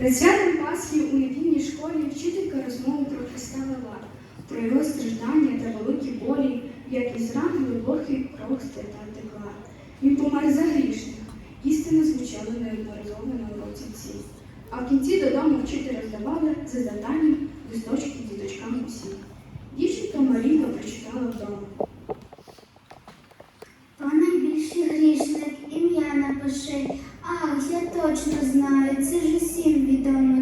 Перед святом Пасхи у недільній школі вчителька розмову про Христа вела, про його страждання та великі болі, як із ран глибокий кров стета текла. Він помер за грішних. Істина звучала неодноразово на уроці всі. А в кінці додому вчитель роздавали за завданням листочки діточкам усім. Дівчинка Марійка прочитала вдома. Найбільший грішник, ім'я напиши. Ах, я точно знаю, це ж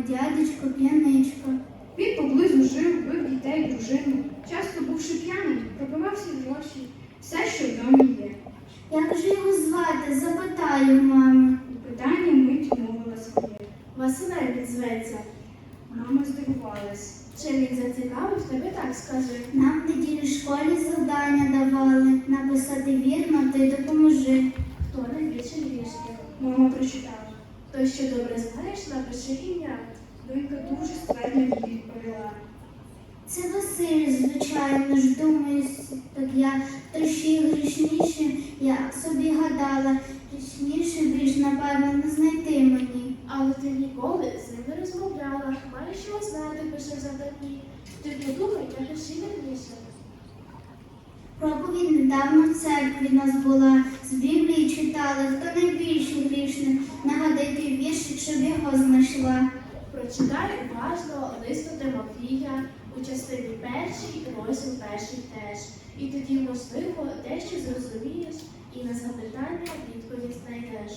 дядечко п'яничко. Він поблизу жив, бив дітей, дружину. Часто бувши п'яним, пропивав всі гроші, все, що в домі є. Як же його звати? Запитаю мами. І питання мить мовила своє. Василем він зветься. Мама здивувалась. Чим він зацікавив, тебе так скажи. Нам в неділі в школі завдання давали написати вірно, ти допоможи. Хто найбільший грішник? Мама прочитала. Той, що добре знаєш, напиши ім'я. Донька дуже ствердно їй відповіла. Це Василь, звичайно ж, думаю, так я, то ще грішніше, я собі гадала, грішніше більш, напевно, не знайти мені. Але ти ніколи з ним не розмовляла. Маєш його знати, пише в завданні. Ти подумай, напиши вірніше. Проповідь недавно в церкві нас була, з Біблії читали, хто його. Прочитай уважно листу Тимофія у частині першій, розділ перший теж. І тоді, можливо, дещо зрозумієш і на запитання відповідь знайдеш.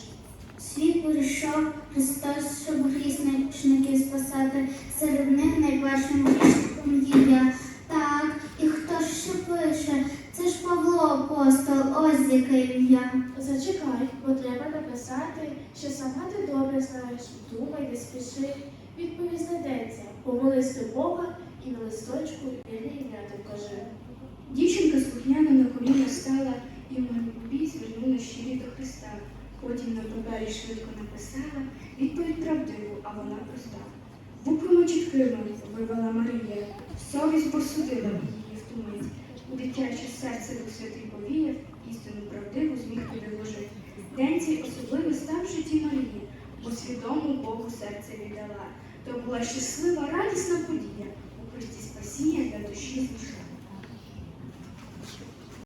Світ прийшов Христос, щоб грішників спасати. Серед них найпершим грішником є я. Так, і хто ж ще пише? Це ж Павло апостол, ось яке ім'я. Зачекай, бо треба написати, що сама ти добре. Думай, не спіши. Відповідь знайдеться. Помолись до Бога і на листочку вірне ім'я ти вкажи. Дівчинка слухняно на коліна стала і в молитві звернула щирі до Христа. Потім на папері швидко написала відповідь правдиву, а вона проста. Буквами чіткими вивела Марія. Совість посудила її в ту мить. У дитяче серце Дух Святий повіяв, бо свідому Богу серце віддала. То була щаслива, радісна подія